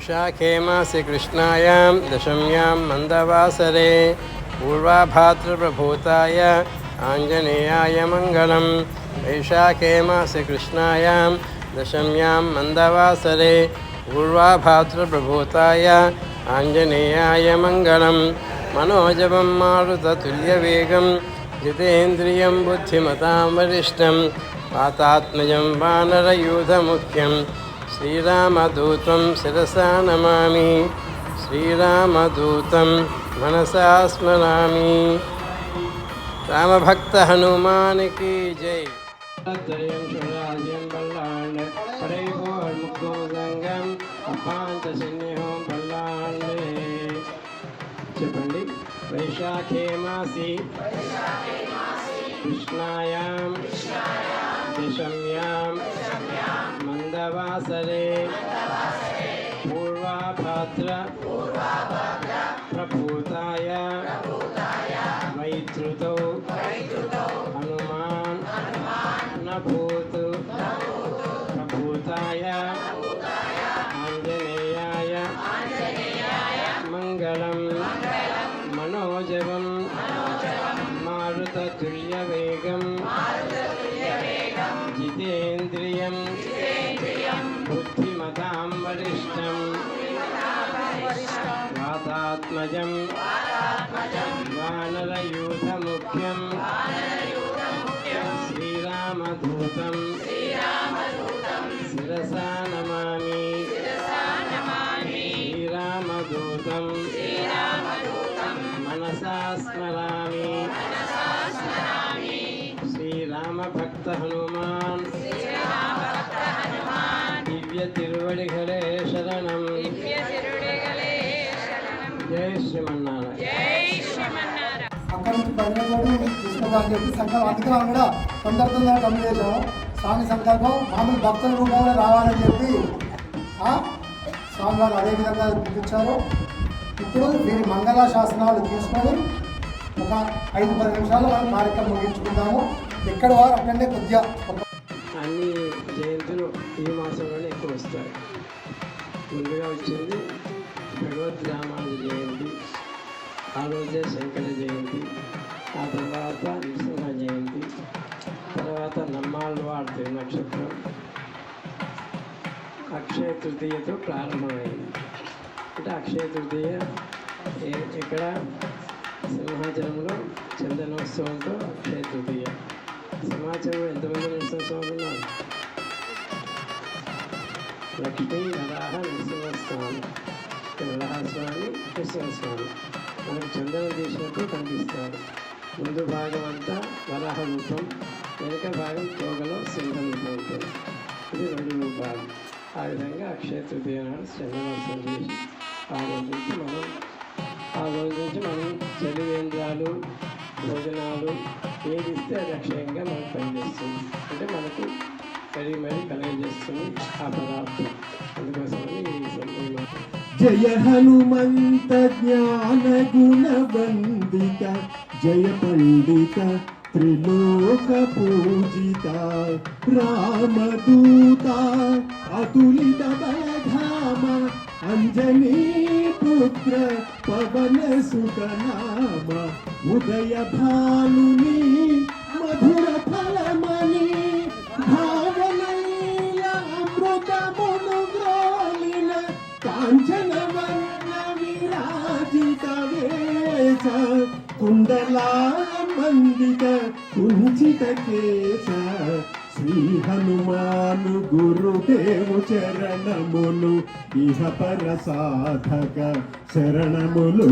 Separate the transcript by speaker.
Speaker 1: वैशाखे मासि कृष्णायां दशम्यां मन्दवासरे पूर्वाभाद्रप्रभूताय आञ्जनेयाय मङ्गलं वैशाखे मासि कृष्णायां दशम्यां मन्दवासरे पूर्वाभाद्रप्रभूताय आञ्जनेयाय मङ्गलं मनोजवं मारुततुल्यवेगं जितेन्द्रियं बुद्धिमतां वरिष्ठं वातात्मजं वानरयूथमुख्यं శ్రీరామదూతం శిరసా నమామి శ్రీరామదూతం మనసా స్మరామి రామభక్త హనుమానికి జై చెప్పండి. వైశాఖే మాసి. కృష్ణాయాం. దశమ్యాం. మందవాసరే పూర్వాభాద్ర ప్రభూతాయ వైతృతౌ హనుమాన్ నభూతు ప్రభూతాయ ఆంజనేయాయ మంగళం మనోజవం మారుతతుల్యవేగం జితేంద్రియం వాతాత్మజం వానరయూథముఖ్యం శ్రీరామదూతం. శిరసా నమామి శ్రీరామదూతం. మనసా స్మరామి. శ్రీరామభక్త హనుమాన్ దివ్య తిరువడిగలే శరణం
Speaker 2: అక్కడి నుంచి బయలుదేరి తీసుకోవాలని చెప్పి సంకల్పం అందుకే మనం కూడా తొందరగా కమ్మి చేసాము స్వామి సంకల్పం మామూలు భక్తుల రూపంలో రావాలని చెప్పి ఆ, స్వామివారు అదే విధంగా పిలిపించారు ఇప్పుడు వీరి మంగళ శాసనాలు తీసుకొని ఒక ఐదు పది నిమిషాలు మనం కార్యక్రమం ముగించుకుందాము. ఎక్కడ వారు అక్కడనే కొద్దిగా
Speaker 1: అన్ని జయంతులు ఈ మాసంలోనే ఎక్కువ వస్తాయి. ముందుగా వచ్చింది భగవద్ జయంతి ఆ రోజే శంకర జయంతి ఆ తర్వాత నృసింహ జయంతి తర్వాత నమ్మాళ్ళవాడ నక్షత్రం అక్షయ తృతీయతో ప్రారంభమైంది. అంటే అక్షయ తృతీయ ఇక్కడ సింహాచలంలో చందనోత్సవంతో అక్షయ తృతీయ. సింహాచలం ఎంతమంది నృసింహస్వామి ఉన్నారు లక్ష్మీ నృసింహస్వామి నరసింహస్వామి వరాహస్వామి నరసింహస్వామి మనకు చందనం తీసినట్టు కనిపిస్తారు ముందు భాగం అంతా వరాహ రూపం వెనుక భాగం తోగలో సింహ రూపం. ఉంటుంది ఇది రెండు రూపాలు. ఆ విధంగా అక్షయ తృతీయ నాడు చేసి ఆ రోజు నుంచి మనం ఆ రోజు నుంచి మనం చలివేంద్రాలు భోజనాలు ఏది ఇస్తే అది అక్షయంగా మనకు పనిచేస్తుంది. అంటే మనకు కడిగి మరీ కలగజేస్తుంది ఆ పదార్థం. అందుకోసమని
Speaker 3: జయ హనుమంత జ్ఞాన గుణవందిత జయ పండిత త్రిలోక పూజిత రామదూత అతులిత బలధామ అంజనీ పుత్ర పవన సుతనామ ఉదయ భానుని మధుర విరాజిత వేష కుండలా మండిత కుంచిత కేశ శ్రీ హనుమాను గురుదేవు చరణములు ఇహ పర సాధక శరణములు.